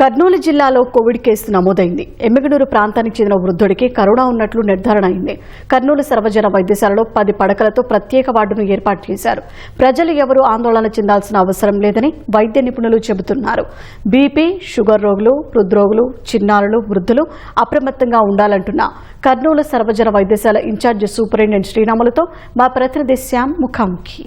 కర్నూలు జిల్లాలో Covid case నమోదైంది. ఎమ్మిగనూరు ప్రాంతానికి చెందిన వృద్ధుడికి కరోనా ఉన్నట్లు నిర్ధారణ అయింది. కర్నూలు సర్వజన వైద్యశాలలో పది పడకలతో ప్రత్యేక వార్డును ఏర్పాటు చేశారు. ప్రజలు ఎవరూ ఆందోళన చెందాల్సిన అవసరం లేదని వైద్య నిపుణులు చెబుతున్నారు. బీపీ షుగర్ రోగులు హృద్రోగులు చిన్నారులు వృద్ధులు అప్రమత్తంగా ఉండాలంటున్న కర్నూలు సర్వజన వైద్యశాల ఇన్ఛార్జి సూపరింటెండెంట్ శ్రీరాములతో మా ప్రతినిధి శ్యామ్ ముఖాముఖి.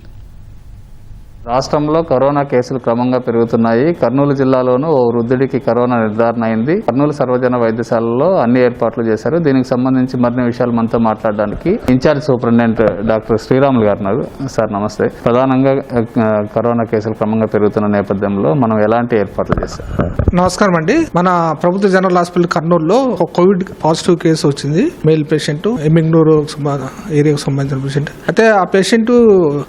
రాష్ట్రంలో కరోనా కేసులు క్రమంగా పెరుగుతున్నాయి. కర్నూలు జిల్లాలోనూ ఓ వృద్ధుడికి కరోనా నిర్ధారణ అయింది. కర్నూలు సర్వజన వైద్యశాలలో అన్ని ఏర్పాట్లు చేశారు. దీనికి సంబంధించి మరిన్ని విషయాలు మనతో మాట్లాడడానికి ఇన్ఛార్జ్ సూపరింటెండెంట్ డాక్టర్ శ్రీరాములు గారు ఉన్నారు. సార్ నమస్తే. ప్రధానంగా కరోనా కేసులు క్రమంగా పెరుగుతున్న నేపథ్యంలో మనం ఎలాంటి ఏర్పాట్లు చేశాం? నమస్కారం అండి. మన ప్రభుత్వ జనరల్ హాస్పిటల్ కర్నూలులో ఒక కోవిడ్ పాజిటివ్ కేసు వచ్చింది. మేల్ పేషెంట్ ఎమ్మిగ్నూరు ఏరియాకు సంబంధించిన పేషెంట్. అయితే ఆ పేషెంట్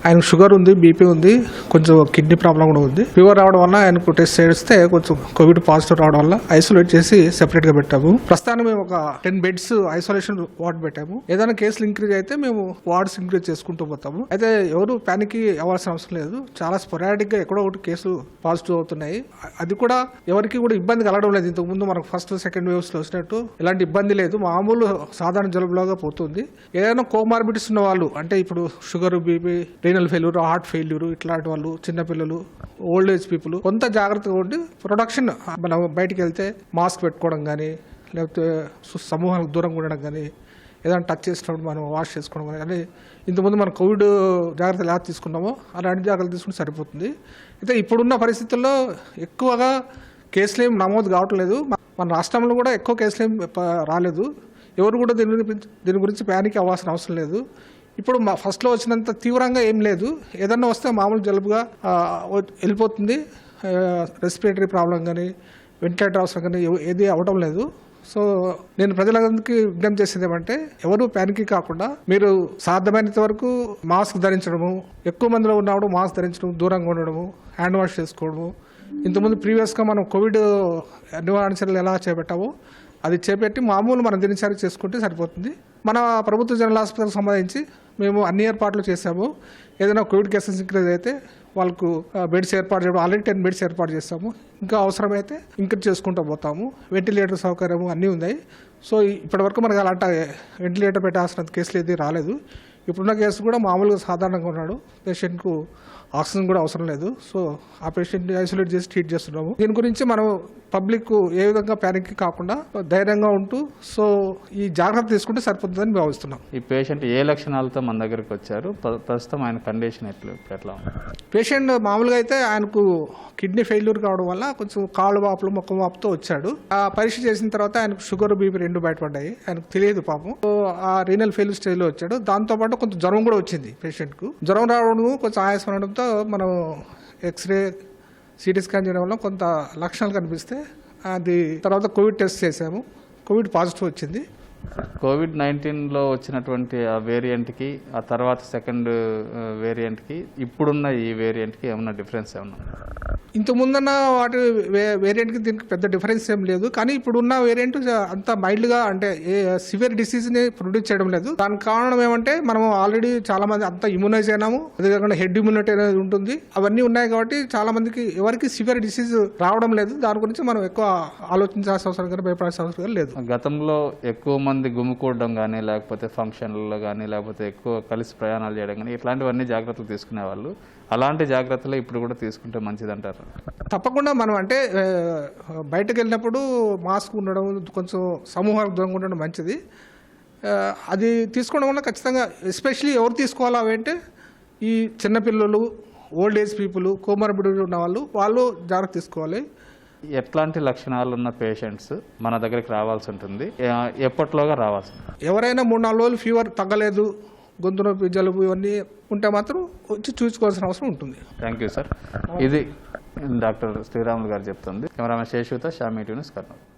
ఆయన షుగర్ ఉంది బీపీ ఉంది. కొంచెం కిడ్నీ ప్రాబ్లం కూడా ఉంది. ఫీవర్ రావడం వల్ల ఆయనకు టెస్ట్ చేస్తే కొంచెం కోవిడ్ పాజిటివ్ రావడం వల్ల ఐసోలేట్ చేసి సెపరేట్గా పెట్టాము. ప్రస్తుతానికి మేము ఒక టెన్ బెడ్స్ ఐసోలేషన్ వార్డ్ పెట్టాము. ఏదైనా కేసులు ఇంక్రీజ్ అయితే మేము వార్డ్స్ ఇంక్రీజ్ చేసుకుంటూ పోతాము. అయితే ఎవరు ప్యానిక్ అవ్వాల్సిన అవసరం లేదు. చాలా స్పొరాటిక్గా ఎక్కడో ఒకటి కేసులు పాజిటివ్ అవుతున్నాయి. అది కూడా ఎవరికి కూడా ఇబ్బంది కలగడం లేదు. ఇంతకు ముందు మనకు ఫస్ట్ సెకండ్ వేవ్స్లో వచ్చినట్టు ఎలాంటి ఇబ్బంది లేదు. మామూలు సాధారణ జలుబులాగా పోతుంది. ఏదైనా కోమార్బిడిస్ ఉన్న వాళ్ళు అంటే ఇప్పుడు sugar BP renal failure heart failure ఇట్లాంటి వాళ్ళు చిన్నపిల్లలు ఓల్డ్ ఏజ్ పీపుల్ కొంత జాగ్రత్తగా ఉండి ప్రొడక్షన్ మనం బయటికి వెళ్తే మాస్క్ పెట్టుకోవడం కానీ లేకపోతే సమూహాలకు దూరంగా ఉండడం కానీ ఏదైనా టచ్ చేసినప్పుడు మనం వాష్ చేసుకోవడం కానీ అంటే ఇంతకుముందు మనం కోవిడ్ జాగ్రత్తలు ఎలా తీసుకున్నామో అలాంటి జాగ్రత్తలు తీసుకుంటే సరిపోతుంది. అయితే ఇప్పుడున్న పరిస్థితుల్లో ఎక్కువగా కేసులు ఏం నమోదు కావట్లేదు మన రాష్ట్రంలో కూడా ఎక్కువ కేసులు ఏం రాలేదు. ఎవరు కూడా దీని గురించి దీని గురించి ప్యానిక్ అవ్వాల్సిన అవసరం లేదు. ఇప్పుడు మా ఫస్ట్లో వచ్చినంత తీవ్రంగా ఏం లేదు. ఏదన్నా వస్తే మామూలు జలుబుగా వెళ్ళిపోతుంది. రెస్పిరేటరీ ప్రాబ్లం కానీ వెంటిలేటర్ అవసరం కానీ ఏది అవడం లేదు. సో నేను ప్రజలందరికీ విజ్ఞప్తి చేసేది ఏమంటే ఎవరు ప్యానికి కాకుండా మీరు సాధ్యమైనంత వరకు మాస్క్ ధరించడము ఎక్కువ మందిలో ఉన్నప్పుడు మాస్క్ ధరించడం దూరంగా ఉండడము హ్యాండ్ వాష్ చేసుకోవడము. ఇంతకుముందు ప్రీవియస్గా మనం కోవిడ్ నివారణ చర్యలు ఎలా చేపట్టామో అది చేపెట్టి మామూలు మనం దినచర్య చేసుకుంటే సరిపోతుంది. మన ప్రభుత్వ జనరల్ ఆసుపత్రికి సంబంధించి మేము అన్ని ఏర్పాట్లు చేసాము ఏదైనా కోవిడ్ కేసెస్ ఇంక్రీజ్ అయితే వాళ్ళకు బెడ్స్ ఏర్పాటు చేయడం ఆల్రెడీ టెన్ బెడ్స్ ఏర్పాటు చేస్తాము. ఇంకా అవసరమైతే ఇంక్రీజ్ చేసుకుంటూ పోతాము. వెంటిలేటర్ సౌకర్యము అన్నీ ఉన్నాయి. సో ఇప్పటివరకు మనకు అలాంటి వెంటిలేటర్ పెట్టాల్సిన కేసులు ఏది రాలేదు. ఇప్పుడున్న కేసు కూడా మామూలుగా సాధారణంగా ఉన్నాడు. పేషెంట్కు ఆక్సిజన్ కూడా అవసరం లేదు. సో ఆ పేషెంట్ని ఐసోలేట్ చేసి ట్రీట్ చేస్తున్నాము. దీని గురించి మనం పబ్లిక్ ఏ విధంగా ప్యానిక్ కాకుండా ధైర్యంగా ఉంటూ సో ఈ జాగ్రత్త తీసుకుంటే సరిపోతుందని భావిస్తున్నాం. ఈ పేషెంట్ ఏ లక్షణాలతో మన దగ్గరికి వచ్చారు? ప్ర- ప్రస్తుతం ఆయన కండిషన్ ఎట్లా ఎట్లా పేషెంట్ మామూలుగా అయితే ఆయనకు కిడ్నీ ఫెయిల్యూర్ కావడం వల్ల కొంచెం కాళ్ళు వాపులు మొక్క వాపుతో వచ్చాడు. ఆ పరీక్ష చేసిన తర్వాత ఆయనకు షుగర్ బీపీ రెండు బయటపడ్డాయి. ఆయనకు తెలియదు పాపం. ఆ రీనల్ ఫెయిల్యూర్ స్టేజ్లో వచ్చాడు. దాంతోపాటు కొంత జ్వరం కూడా వచ్చింది పేషెంట్కు. జ్వరం రావడం కొంచెం ఆయాసం రావడంతో మనం ఎక్స్రే సిటీ స్కాన్ చేయడం వల్ల కొంత లక్షణాలు కనిపిస్తే అది తర్వాత కోవిడ్ టెస్ట్ చేసాము కోవిడ్ పాజిటివ్ వచ్చింది. కోవిడ్ నైన్టీన్లో వచ్చినటువంటి ఆ వేరియంట్కి ఆ తర్వాత సెకండ్ వేరియంట్కి ఇప్పుడున్న ఈ వేరియంట్కి ఏమైనా డిఫరెన్స్ ఏమన్నా ఇంత ముందన్న వాటి వే- వేరియంట్కి దీనికి పెద్ద డిఫరెన్స్ ఏం లేదు. కానీ ఇప్పుడున్న వేరియంట్ అంత మైల్డ్గా అంటే ఏ సివియర్ డిసీజ్ని ప్రొడ్యూస్ చేయడం లేదు. దానికి కారణం ఏమంటే మనం ఆల్రెడీ చాలా మంది అంత ఇమ్యూనైజ్ అయినాము. అదే కాకుండా హెడ్ ఇమ్యూనిటీ అనేది ఉంటుంది. అవన్నీ ఉన్నాయి కాబట్టి చాలా మందికి ఎవరికి సివియర్ డిసీజ్ రావడం లేదు. దాని గురించి మనం ఎక్కువ ఆలోచించాల్సిన అవసరం కానీ భయపడాల్సిన అవసరం లేదు. గతంలో ఎక్కువ మంది గుమ్ముకూడడం కానీ లేకపోతే ఫంక్షన్లలో కానీ లేకపోతే ఎక్కువ కలిసి ప్రయాణాలు చేయడం కానీ ఇట్లాంటివన్నీ జాగ్రత్తలు తీసుకునేవాళ్ళు. అలాంటి జాగ్రత్తలు ఇప్పుడు కూడా తీసుకుంటే మంచిదంటారు? తప్పకుండా మనం అంటే బయటకు వెళ్ళినప్పుడు మాస్క్ ఉండడం కొంచెం సమూహాలకు దూరంగా ఉండడం మంచిది. అది తీసుకోవడం వల్ల ఖచ్చితంగా ఎస్పెషలీ ఎవరు తీసుకోవాలి అవంటే ఈ చిన్నపిల్లలు ఓల్డ్ ఏజ్ పీపుల్ కోమార్బిడిటీ ఉన్న వాళ్ళు వాళ్ళు జాగ్రత్త తీసుకోవాలి. ఎట్లాంటి లక్షణాలు ఉన్న పేషెంట్స్ మన దగ్గరికి రావాల్సి ఉంటుంది. ఎప్పట్లోగా రావాల్సి ఉంటుంది? ఎవరైనా మూడు నాలుగు రోజులు ఫీవర్ తగ్గలేదు గొంతు నొప్పి జలుబు ఇవన్నీ ఉంటే మాత్రం వచ్చి చూసుకోవాల్సిన అవసరం ఉంటుంది. Thank you sir. ఇది డాక్టర్ శ్రీరాములు గారు చెప్తుంది. కెమెరామెన్ శేషుతో షామీ న్యూస్ కర్నూలు.